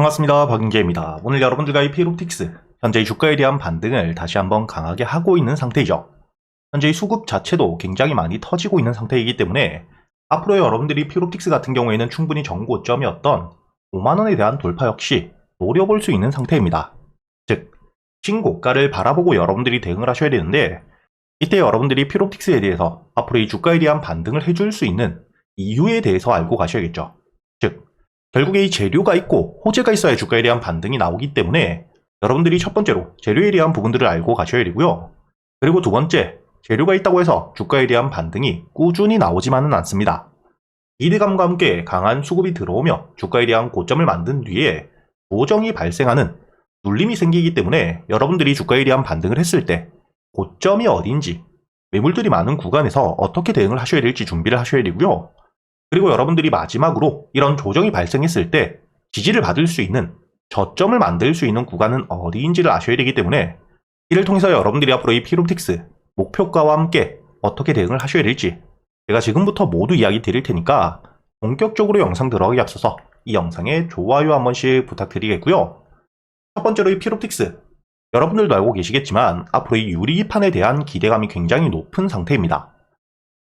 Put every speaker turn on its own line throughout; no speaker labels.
반갑습니다. 박인재입니다. 오늘 여러분들과 이 피롭틱스, 현재의 주가에 대한 반등을 다시 한번 강하게 하고 있는 상태이죠. 현재의 수급 자체도 굉장히 많이 터지고 있는 상태이기 때문에 앞으로 여러분들이 피롭틱스 같은 경우에는 충분히 정고점이었던 5만원에 대한 돌파 역시 노려볼 수 있는 상태입니다. 즉, 신고가를 바라보고 여러분들이 대응을 하셔야 되는데 이때 여러분들이 피롭틱스에 대해서 앞으로 이 주가에 대한 반등을 해줄 수 있는 이유에 대해서 알고 가셔야겠죠. 즉, 결국에 이 재료가 있고 호재가 있어야 주가에 대한 반등이 나오기 때문에 여러분들이 첫 번째로 재료에 대한 부분들을 알고 가셔야 되고요. 그리고 두 번째, 재료가 있다고 해서 주가에 대한 반등이 꾸준히 나오지만은 않습니다. 기대감과 함께 강한 수급이 들어오며 주가에 대한 고점을 만든 뒤에 조정이 발생하는 눌림이 생기기 때문에 여러분들이 주가에 대한 반등을 했을 때 고점이 어딘지 매물들이 많은 구간에서 어떻게 대응을 하셔야 될지 준비를 하셔야 되고요. 그리고 여러분들이 마지막으로 이런 조정이 발생했을 때 지지를 받을 수 있는 저점을 만들 수 있는 구간은 어디인지를 아셔야 되기 때문에 이를 통해서 여러분들이 앞으로 이 피롭틱스 목표가와 함께 어떻게 대응을 하셔야 될지 제가 지금부터 모두 이야기 드릴 테니까 본격적으로 영상 들어가기 앞서서 이 영상에 좋아요 한 번씩 부탁드리겠고요. 첫 번째로 이 피롭틱스 여러분들도 알고 계시겠지만 앞으로 이 유리기판에 대한 기대감이 굉장히 높은 상태입니다.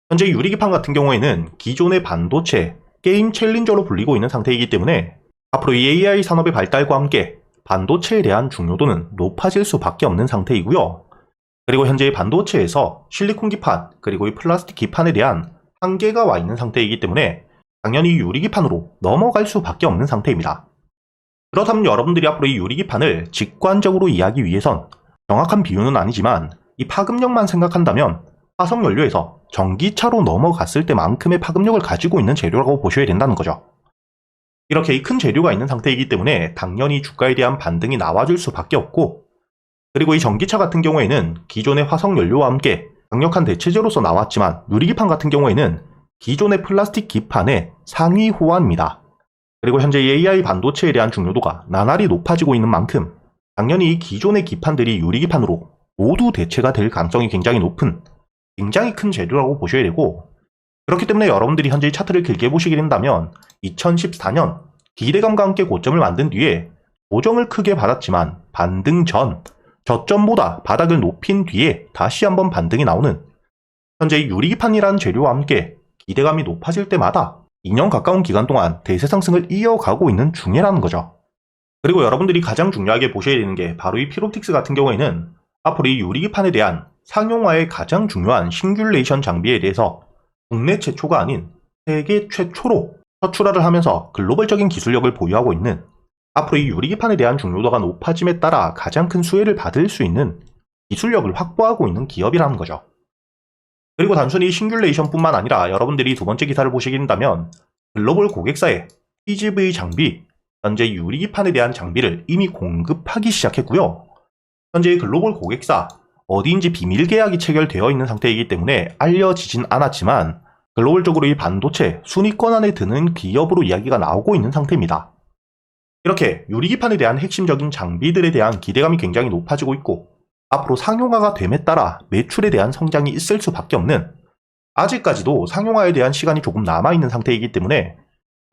현재 유리기판 같은 경우에는 기존의 반도체, 게임 챌린저로 불리고 있는 상태이기 때문에 앞으로 이 AI 산업의 발달과 함께 반도체에 대한 중요도는 높아질 수밖에 없는 상태이고요. 그리고 현재 반도체에서 실리콘 기판, 그리고 이 플라스틱 기판에 대한 한계가 와 있는 상태이기 때문에 당연히 유리기판으로 넘어갈 수밖에 없는 상태입니다. 그렇다면 여러분들이 앞으로 이 유리기판을 직관적으로 이해하기 위해선 정확한 비유는 아니지만 이 파급력만 생각한다면 화석연료에서 전기차로 넘어갔을 때만큼의 파급력을 가지고 있는 재료라고 보셔야 된다는 거죠. 이렇게 이큰 재료가 있는 상태이기 때문에 당연히 주가에 대한 반등이 나와줄 수밖에 없고 그리고 이 전기차 같은 경우에는 기존의 화석연료와 함께 강력한 대체제로서 나왔지만 유리기판 같은 경우에는 기존의 플라스틱 기판의 상위 호환입니다. 그리고 현재 AI 반도체에 대한 중요도가 나날이 높아지고 있는 만큼 당연히 이 기존의 기판들이 유리기판으로 모두 대체가 될 가능성이 굉장히 높은 굉장히 큰 재료라고 보셔야 되고 그렇기 때문에 여러분들이 현재 차트를 길게 보시게 된다면 2014년 기대감과 함께 고점을 만든 뒤에 조정을 크게 받았지만 반등 전 저점보다 바닥을 높인 뒤에 다시 한번 반등이 나오는 현재 유리기판이라는 재료와 함께 기대감이 높아질 때마다 2년 가까운 기간 동안 대세 상승을 이어가고 있는 중이라는 거죠. 그리고 여러분들이 가장 중요하게 보셔야 되는 게 바로 이 피롭틱스 같은 경우에는 앞으로 이 유리기판에 대한 상용화의 가장 중요한 싱귤레이션 장비에 대해서 국내 최초가 아닌 세계 최초로 서출하를 하면서 글로벌적인 기술력을 보유하고 있는 앞으로 이 유리기판에 대한 중요도가 높아짐에 따라 가장 큰 수혜를 받을 수 있는 기술력을 확보하고 있는 기업이라는 거죠. 그리고 단순히 싱귤레이션뿐만 아니라 여러분들이 두 번째 기사를 보시게 된다면 글로벌 고객사의 PGV 장비, 현재 유리기판에 대한 장비를 이미 공급하기 시작했고요. 현재 글로벌 고객사 어디인지 비밀 계약이 체결되어 있는 상태이기 때문에 알려지진 않았지만 글로벌적으로 이 반도체 순위권 안에 드는 기업으로 이야기가 나오고 있는 상태입니다. 이렇게 유리기판에 대한 핵심적인 장비들에 대한 기대감이 굉장히 높아지고 있고 앞으로 상용화가 됨에 따라 매출에 대한 성장이 있을 수밖에 없는 아직까지도 상용화에 대한 시간이 조금 남아있는 상태이기 때문에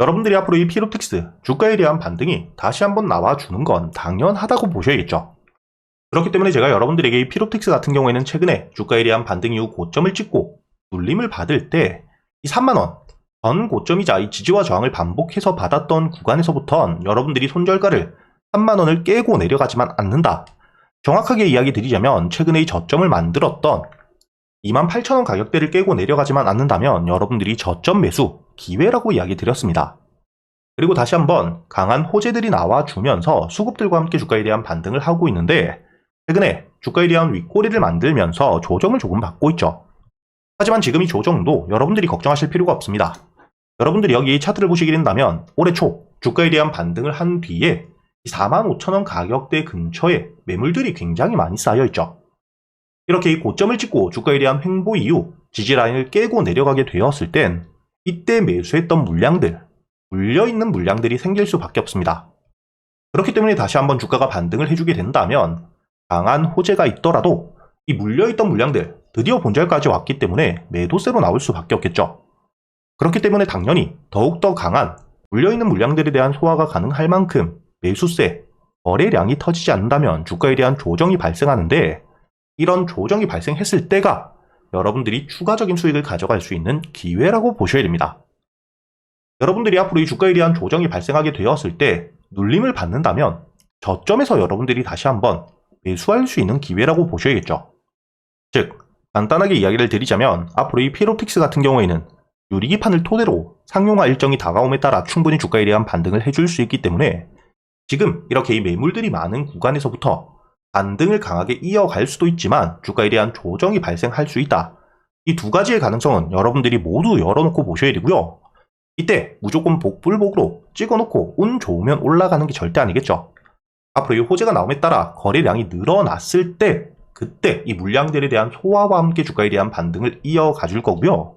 여러분들이 앞으로 이 피로틱스 주가에 대한 반등이 다시 한번 나와주는 건 당연하다고 보셔야겠죠. 그렇기 때문에 제가 여러분들에게 이 피로틱스 같은 경우에는 최근에 주가에 대한 반등 이후 고점을 찍고 눌림을 받을 때 이 3만원 전 고점이자 이 지지와 저항을 반복해서 받았던 구간에서부터 여러분들이 손절가를 3만원을 깨고 내려가지만 않는다. 정확하게 이야기 드리자면 최근에 이 저점을 만들었던 28,000원 가격대를 깨고 내려가지만 않는다면 여러분들이 저점 매수 기회라고 이야기 드렸습니다. 그리고 다시 한번 강한 호재들이 나와주면서 수급들과 함께 주가에 대한 반등을 하고 있는데 최근에 주가에 대한 윗꼬리를 만들면서 조정을 조금 받고 있죠. 하지만 지금 이 조정도 여러분들이 걱정하실 필요가 없습니다. 여러분들이 여기 차트를 보시게 된다면 올해 초 주가에 대한 반등을 한 뒤에 45,000원 가격대 근처에 매물들이 굉장히 많이 쌓여 있죠. 이렇게 이 고점을 찍고 주가에 대한 횡보 이후 지지라인을 깨고 내려가게 되었을 땐 이때 매수했던 물량들, 물려있는 물량들이 생길 수밖에 없습니다. 그렇기 때문에 다시 한번 주가가 반등을 해주게 된다면 강한 호재가 있더라도 이 물려있던 물량들 드디어 본절까지 왔기 때문에 매도세로 나올 수밖에 없겠죠. 그렇기 때문에 당연히 더욱더 강한 물려있는 물량들에 대한 소화가 가능할 만큼 매수세, 거래량이 터지지 않는다면 주가에 대한 조정이 발생하는데 이런 조정이 발생했을 때가 여러분들이 추가적인 수익을 가져갈 수 있는 기회라고 보셔야 됩니다. 여러분들이 앞으로 이 주가에 대한 조정이 발생하게 되었을 때 눌림을 받는다면 저점에서 여러분들이 다시 한번 매수할 수 있는 기회라고 보셔야겠죠. 즉, 간단하게 이야기를 드리자면 앞으로 이 피로틱스 같은 경우에는 유리기판을 토대로 상용화 일정이 다가옴에 따라 충분히 주가에 대한 반등을 해줄 수 있기 때문에 지금 이렇게 이 매물들이 많은 구간에서부터 반등을 강하게 이어갈 수도 있지만 주가에 대한 조정이 발생할 수 있다. 이 두 가지의 가능성은 여러분들이 모두 열어놓고 보셔야 되고요. 이때 무조건 복불복으로 찍어놓고 운 좋으면 올라가는 게 절대 아니겠죠. 앞으로 이 호재가 나옴에 따라 거래량이 늘어났을 때 그때 이 물량들에 대한 소화와 함께 주가에 대한 반등을 이어가 줄 거고요.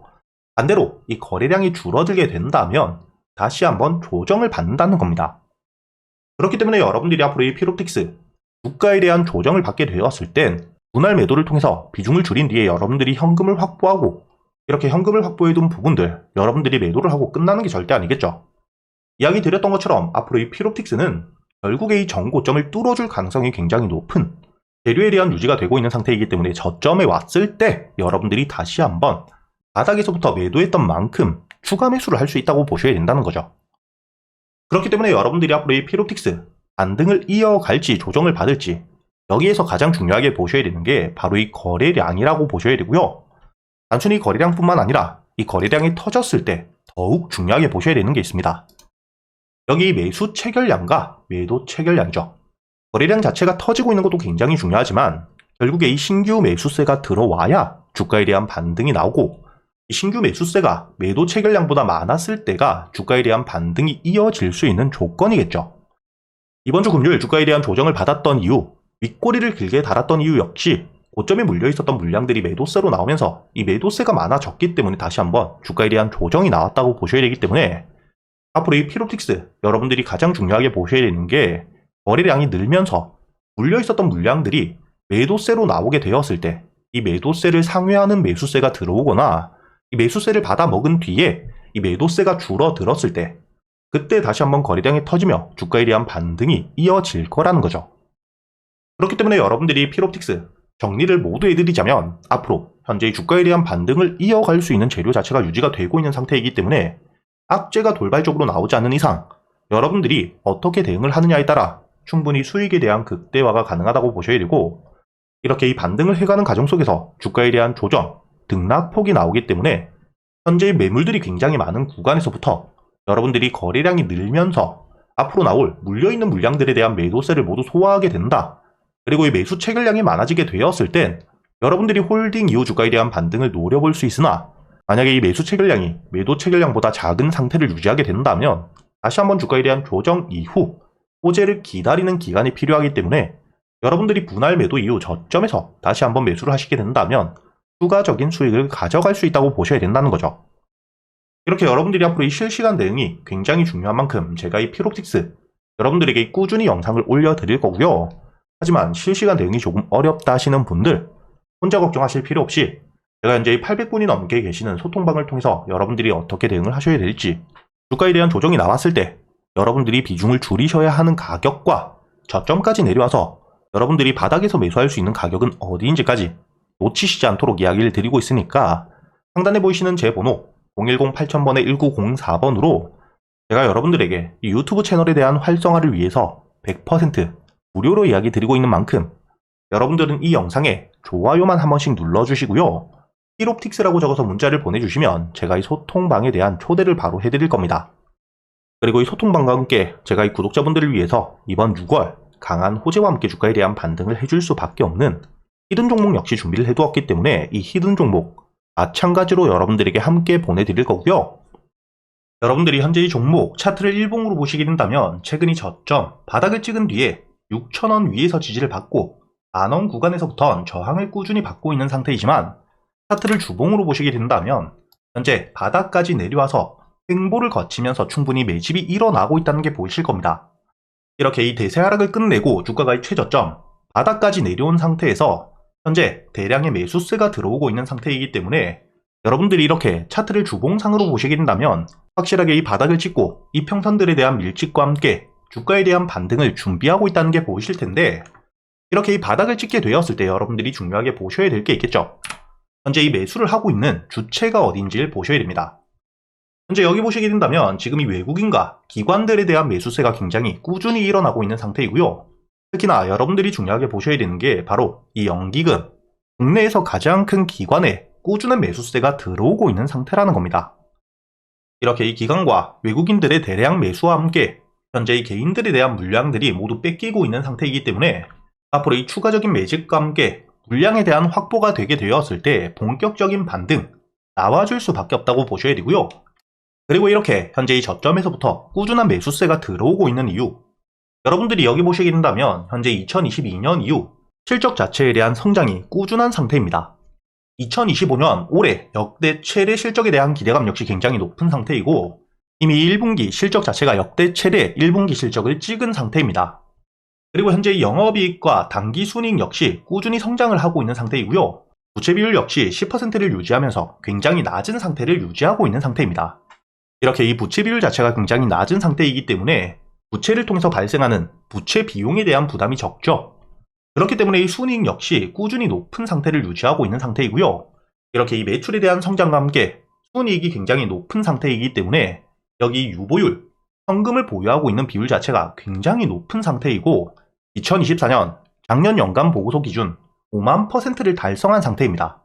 반대로 이 거래량이 줄어들게 된다면 다시 한번 조정을 받는다는 겁니다. 그렇기 때문에 여러분들이 앞으로 이 피로틱스 주가에 대한 조정을 받게 되었을 땐 분할 매도를 통해서 비중을 줄인 뒤에 여러분들이 현금을 확보하고 이렇게 현금을 확보해둔 부분들 여러분들이 매도를 하고 끝나는 게 절대 아니겠죠. 이야기 드렸던 것처럼 앞으로 이 피로틱스는 결국에 이 정고점을 뚫어줄 가능성이 굉장히 높은 재료에 대한 유지가 되고 있는 상태이기 때문에 저점에 왔을 때 여러분들이 다시 한번 바닥에서부터 매도했던 만큼 추가 매수를 할 수 있다고 보셔야 된다는 거죠. 그렇기 때문에 여러분들이 앞으로 이 피로틱스 반등을 이어갈지 조정을 받을지 여기에서 가장 중요하게 보셔야 되는 게 바로 이 거래량이라고 보셔야 되고요. 단순히 거래량뿐만 아니라 이 거래량이 터졌을 때 더욱 중요하게 보셔야 되는 게 있습니다. 여기 매수 체결량과 매도 체결량이죠. 거래량 자체가 터지고 있는 것도 굉장히 중요하지만 결국에 이 신규 매수세가 들어와야 주가에 대한 반등이 나오고 이 신규 매수세가 매도 체결량보다 많았을 때가 주가에 대한 반등이 이어질 수 있는 조건이겠죠. 이번 주 금요일 주가에 대한 조정을 받았던 이유, 윗꼬리를 길게 달았던 이유 역시 고점에 물려 있었던 물량들이 매도세로 나오면서 이 매도세가 많아졌기 때문에 다시 한번 주가에 대한 조정이 나왔다고 보셔야 되기 때문에 앞으로 이 피로틱스 여러분들이 가장 중요하게 보셔야 되는 게 거래량이 늘면서 물려 있었던 물량들이 매도세로 나오게 되었을 때 이 매도세를 상회하는 매수세가 들어오거나 이 매수세를 받아 먹은 뒤에 이 매도세가 줄어들었을 때 그때 다시 한번 거래량이 터지며 주가에 대한 반등이 이어질 거라는 거죠. 그렇기 때문에 여러분들이 피롭틱스 정리를 모두 해드리자면 앞으로 현재의 주가에 대한 반등을 이어갈 수 있는 재료 자체가 유지가 되고 있는 상태이기 때문에 악재가 돌발적으로 나오지 않는 이상 여러분들이 어떻게 대응을 하느냐에 따라 충분히 수익에 대한 극대화가 가능하다고 보셔야 되고 이렇게 이 반등을 해가는 과정 속에서 주가에 대한 조정, 등락폭이 나오기 때문에 현재의 매물들이 굉장히 많은 구간에서부터 여러분들이 거래량이 늘면서 앞으로 나올 물려있는 물량들에 대한 매도세를 모두 소화하게 된다. 그리고 이 매수 체결량이 많아지게 되었을 땐 여러분들이 홀딩 이후 주가에 대한 반등을 노려볼 수 있으나 만약에 이 매수 체결량이 매도 체결량보다 작은 상태를 유지하게 된다면 다시 한번 주가에 대한 조정 이후 호재를 기다리는 기간이 필요하기 때문에 여러분들이 분할 매도 이후 저점에서 다시 한번 매수를 하시게 된다면 추가적인 수익을 가져갈 수 있다고 보셔야 된다는 거죠. 이렇게 여러분들이 앞으로 이 실시간 대응이 굉장히 중요한 만큼 제가 이 피롭틱스 여러분들에게 꾸준히 영상을 올려드릴 거고요. 하지만 실시간 대응이 조금 어렵다 하시는 분들 혼자 걱정하실 필요 없이 제가 현재 800분이 넘게 계시는 소통방을 통해서 여러분들이 어떻게 대응을 하셔야 될지 주가에 대한 조정이 나왔을 때 여러분들이 비중을 줄이셔야 하는 가격과 저점까지 내려와서 여러분들이 바닥에서 매수할 수 있는 가격은 어디인지까지 놓치시지 않도록 이야기를 드리고 있으니까 상단에 보이시는 제 번호 010-8000번에 1904번으로 제가 여러분들에게 이 유튜브 채널에 대한 활성화를 위해서 100% 무료로 이야기 드리고 있는 만큼 여러분들은 이 영상에 좋아요만 한 번씩 눌러주시고요. 히롭틱스라고 적어서 문자를 보내주시면 제가 이 소통방에 대한 초대를 바로 해드릴 겁니다. 그리고 이 소통방과 함께 제가 이 구독자분들을 위해서 이번 6월 강한 호재와 함께 주가에 대한 반등을 해줄 수밖에 없는 히든 종목 역시 준비를 해두었기 때문에 이 히든 종목 마찬가지로 여러분들에게 함께 보내드릴 거고요. 여러분들이 현재 이 종목 차트를 일봉으로 보시게 된다면 최근이 저점 바닥을 찍은 뒤에 6천원 위에서 지지를 받고 만원 구간에서부터 저항을 꾸준히 받고 있는 상태이지만 차트를 주봉으로 보시게 된다면 현재 바닥까지 내려와서 횡보를 거치면서 충분히 매집이 일어나고 있다는 게 보이실 겁니다. 이렇게 이 대세 하락을 끝내고 주가가 최저점 바닥까지 내려온 상태에서 현재 대량의 매수세가 들어오고 있는 상태이기 때문에 여러분들이 이렇게 차트를 주봉상으로 보시게 된다면 확실하게 이 바닥을 찍고 이 평선들에 대한 밀집과 함께 주가에 대한 반등을 준비하고 있다는 게 보이실 텐데 이렇게 이 바닥을 찍게 되었을 때 여러분들이 중요하게 보셔야 될 게 있겠죠. 현재 이 매수를 하고 있는 주체가 어딘지를 보셔야 됩니다. 현재 여기 보시게 된다면 지금 이 외국인과 기관들에 대한 매수세가 굉장히 꾸준히 일어나고 있는 상태이고요. 특히나 여러분들이 중요하게 보셔야 되는 게 바로 이 연기금, 국내에서 가장 큰 기관에 꾸준한 매수세가 들어오고 있는 상태라는 겁니다. 이렇게 이 기관과 외국인들의 대량 매수와 함께 현재 이 개인들에 대한 물량들이 모두 뺏기고 있는 상태이기 때문에 앞으로 이 추가적인 매집과 함께 물량에 대한 확보가 되게 되었을 때 본격적인 반등 나와줄 수밖에 없다고 보셔야 되고요. 그리고 이렇게 현재 이 저점에서부터 꾸준한 매수세가 들어오고 있는 이유 여러분들이 여기 보시게 된다면 현재 2022년 이후 실적 자체에 대한 성장이 꾸준한 상태입니다. 2025년 올해 역대 최대 실적에 대한 기대감 역시 굉장히 높은 상태이고 이미 1분기 실적 자체가 역대 최대 1분기 실적을 찍은 상태입니다. 그리고 현재 영업이익과 당기 순이익 역시 꾸준히 성장을 하고 있는 상태이고요. 부채 비율 역시 10%를 유지하면서 굉장히 낮은 상태를 유지하고 있는 상태입니다. 이렇게 이 부채 비율 자체가 굉장히 낮은 상태이기 때문에 부채를 통해서 발생하는 부채 비용에 대한 부담이 적죠. 그렇기 때문에 이 순이익 역시 꾸준히 높은 상태를 유지하고 있는 상태이고요. 이렇게 이 매출에 대한 성장과 함께 순이익이 굉장히 높은 상태이기 때문에 여기 유보율, 현금을 보유하고 있는 비율 자체가 굉장히 높은 상태이고 2024년 작년 연간 보고서 기준 5만 퍼센트를 달성한 상태입니다.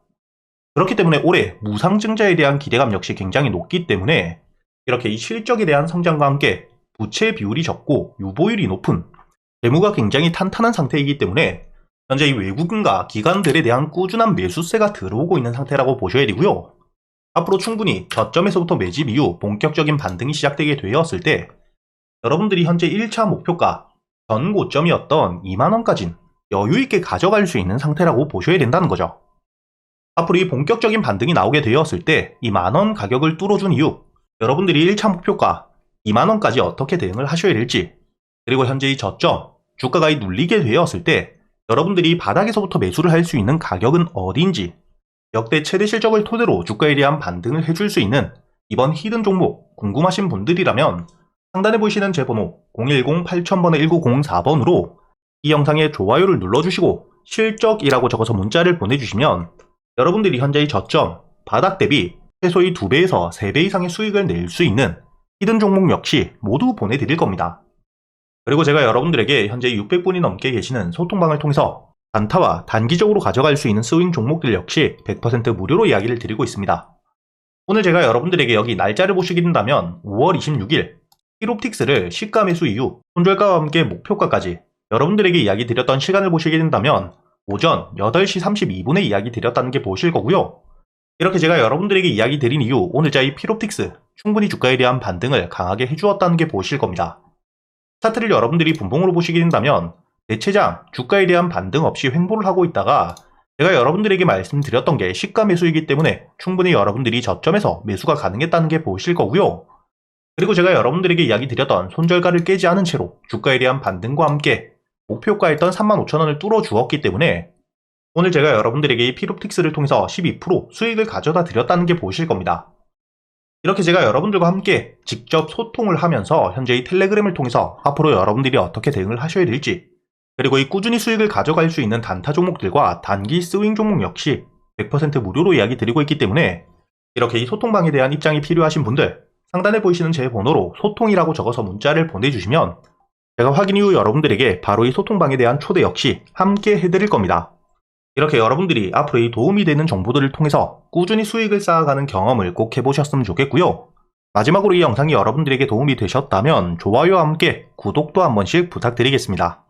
그렇기 때문에 올해 무상증자에 대한 기대감 역시 굉장히 높기 때문에 이렇게 이 실적에 대한 성장과 함께 부채 비율이 적고 유보율이 높은 재무가 굉장히 탄탄한 상태이기 때문에 현재 이 외국인과 기관들에 대한 꾸준한 매수세가 들어오고 있는 상태라고 보셔야 되고요. 앞으로 충분히 저점에서부터 매집 이후 본격적인 반등이 시작되게 되었을 때 여러분들이 현재 1차 목표가 전 고점이었던 2만원까진 여유있게 가져갈 수 있는 상태라고 보셔야 된다는 거죠. 앞으로 이 본격적인 반등이 나오게 되었을 때이 만원 가격을 뚫어준 이후 여러분들이 1차 목표가 2만원까지 어떻게 대응을 하셔야 될지 그리고 현재 이 저점 주가가 이 눌리게 되었을 때 여러분들이 바닥에서부터 매수를 할 수 있는 가격은 어디인지 역대 최대 실적을 토대로 주가에 대한 반등을 해줄 수 있는 이번 히든 종목 궁금하신 분들이라면 상단에 보이시는 제 번호 010-8000번에 1904번으로 이 영상에 좋아요를 눌러주시고 실적이라고 적어서 문자를 보내주시면 여러분들이 현재의 저점, 바닥 대비 최소의 2배에서 3배 이상의 수익을 낼 수 있는 히든 종목 역시 모두 보내드릴 겁니다. 그리고 제가 여러분들에게 현재 600분이 넘게 계시는 소통방을 통해서 단타와 단기적으로 가져갈 수 있는 스윙 종목들 역시 100% 무료로 이야기를 드리고 있습니다. 오늘 제가 여러분들에게 여기 날짜를 보시게 된다면 5월 26일 히롭틱스를 시가 매수 이후 손절가와 함께 목표가까지 여러분들에게 이야기 드렸던 시간을 보시게 된다면 오전 8시 32분에 이야기 드렸다는 게 보실 거고요. 이렇게 제가 여러분들에게 이야기 드린 이후 오늘자 이 피롭틱스 충분히 주가에 대한 반등을 강하게 해주었다는 게 보실 겁니다. 차트를 여러분들이 분봉으로 보시게 된다면 대체장 주가에 대한 반등 없이 횡보를 하고 있다가 제가 여러분들에게 말씀드렸던 게 시가 매수이기 때문에 충분히 여러분들이 저점에서 매수가 가능했다는 게 보실 거고요. 그리고 제가 여러분들에게 이야기 드렸던 손절가를 깨지 않은 채로 주가에 대한 반등과 함께 목표가였던 35,000원을 뚫어 주었기 때문에 오늘 제가 여러분들에게 이 피롭틱스를 통해서 12% 수익을 가져다 드렸다는 게 보실 겁니다. 이렇게 제가 여러분들과 함께 직접 소통을 하면서 현재 이 텔레그램을 통해서 앞으로 여러분들이 어떻게 대응을 하셔야 될지 그리고 이 꾸준히 수익을 가져갈 수 있는 단타 종목들과 단기 스윙 종목 역시 100% 무료로 이야기 드리고 있기 때문에 이렇게 이 소통방에 대한 입장이 필요하신 분들 상단에 보이시는 제 번호로 소통이라고 적어서 문자를 보내주시면 제가 확인 이후 여러분들에게 바로 이 소통방에 대한 초대 역시 함께 해드릴 겁니다. 이렇게 여러분들이 앞으로 이 도움이 되는 정보들을 통해서 꾸준히 수익을 쌓아가는 경험을 꼭 해보셨으면 좋겠고요. 마지막으로 이 영상이 여러분들에게 도움이 되셨다면 좋아요와 함께 구독도 한 번씩 부탁드리겠습니다.